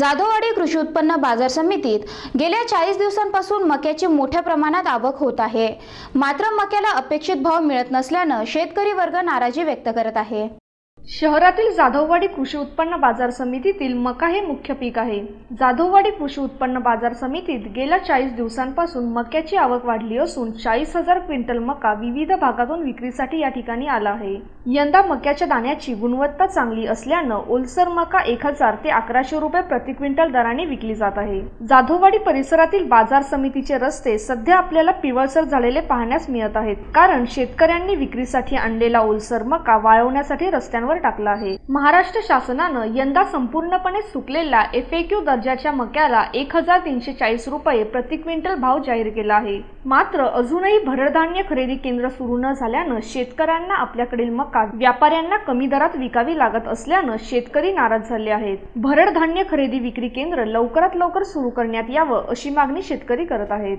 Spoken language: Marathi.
जाधववाडी कृषी उत्पन्न बाजार समितीत गेल्या चाळीस दिवसांपासून मक्याची मोठ्या प्रमाणात आवक होत आहे. मात्र मक्याला अपेक्षित भाव मिळत नसल्यानं शेतकरी वर्ग नाराजी व्यक्त करत आहे. शहरातील जाधववाडी कृषी उत्पन्न बाजार समितीतील मका हे मुख्य पीक आहे. जाधववाडी कृषी उत्पन्न बाजार समितीत गेल्या चाळीस दिवसांपासून मक्याची आवक वाढली असून चाळीस हजार क्विंटल मका विविध भागातून विक्रीसाठी या ठिकाणी आला आहे. यंदा मक्याच्या दाण्याची गुणवत्ता चांगली असल्यानं ओलसर मका एक हजार ते अकराशे रुपये प्रति क्विंटल दराने विकली जात आहे. जाधववाडी परिसरातील बाजार समितीचे रस्ते सध्या आपल्याला पिवळसर झालेले पाहण्यास मिळत आहेत. कारण शेतकऱ्यांनी विक्रीसाठी आणलेला ओलसर मका वाळवण्यासाठी रस्त्यांवर टाकला आहे. महाराष्ट्र शासनानं यंदा संपूर्णपणे सुकलेल्या एफएक्यू दर्जाच्या मक्याला एक हजार तीनशे चाळीस रुपये प्रति क्विंटल भाव जाहीर केला आहे. मात्र अजूनही भरडधान्य खरेदी केंद्र सुरू न झाल्यानं शेतकऱ्यांना आपल्याकडील मका व्यापाऱ्यांना कमी दरात विकावी लागत असल्यानं शेतकरी नाराज झाले आहेत. भरडधान्य खरेदी विक्री केंद्र लवकरात लवकर सुरू करण्यात यावं अशी मागणी शेतकरी करत आहेत.